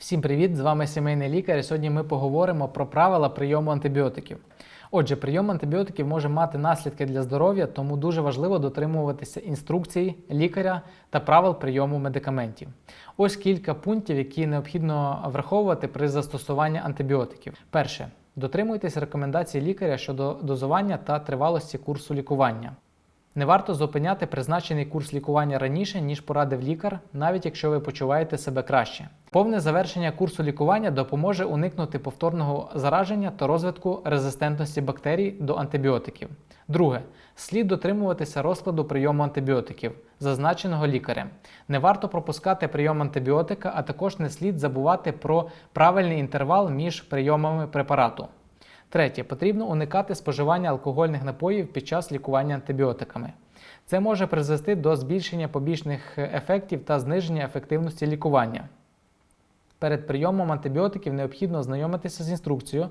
Всім привіт! З вами сімейний лікар. І сьогодні ми поговоримо про правила прийому антибіотиків. Отже, прийом антибіотиків може мати наслідки для здоров'я, тому дуже важливо дотримуватися інструкцій лікаря та правил прийому медикаментів. Ось кілька пунктів, які необхідно враховувати при застосуванні антибіотиків. Перше. Дотримуйтесь рекомендацій лікаря щодо дозування та тривалості курсу лікування. Не варто зупиняти призначений курс лікування раніше, ніж порадив лікар, навіть якщо ви почуваєте себе краще. Повне завершення курсу лікування допоможе уникнути повторного зараження та розвитку резистентності бактерій до антибіотиків. Друге, слід дотримуватися розкладу прийому антибіотиків, зазначеного лікарем. Не варто пропускати прийом антибіотика, а також не слід забувати про правильний інтервал між прийомами препарату. Третє, потрібно уникати споживання алкогольних напоїв під час лікування антибіотиками. Це може призвести до збільшення побічних ефектів та зниження ефективності лікування. Перед прийомом антибіотиків необхідно ознайомитися з інструкцією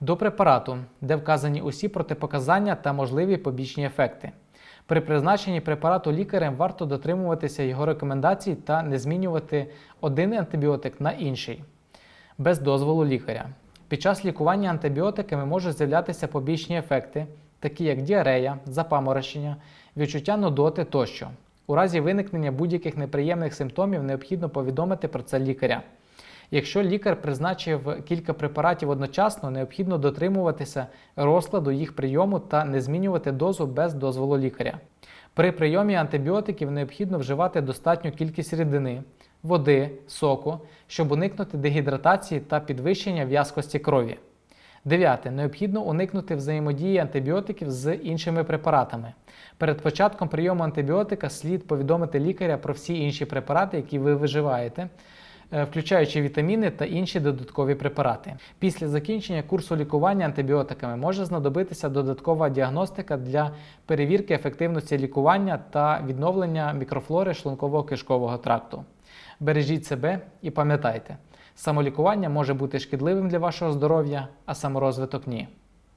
до препарату, де вказані усі протипоказання та можливі побічні ефекти. При призначенні препарату лікарем варто дотримуватися його рекомендацій та не змінювати один антибіотик на інший без дозволу лікаря. Під час лікування антибіотиками можуть з'являтися побічні ефекти, такі як діарея, запаморочення, відчуття нудоти тощо. У разі виникнення будь-яких неприємних симптомів необхідно повідомити про це лікаря. Якщо лікар призначив кілька препаратів одночасно, необхідно дотримуватися розкладу їх прийому та не змінювати дозу без дозволу лікаря. При прийомі антибіотиків необхідно вживати достатню кількість рідини, води, соку, щоб уникнути дегідратації та підвищення в'язкості крові. Дев'яте. Необхідно уникнути взаємодії антибіотиків з іншими препаратами. Перед початком прийому антибіотика слід повідомити лікаря про всі інші препарати, які ви виживаєте, включаючи вітаміни та інші додаткові препарати. Після закінчення курсу лікування антибіотиками може знадобитися додаткова діагностика для перевірки ефективності лікування та відновлення мікрофлори шлунково-кишкового тракту. Бережіть себе і пам'ятайте, самолікування може бути шкідливим для вашого здоров'я, а саморозвиток ні.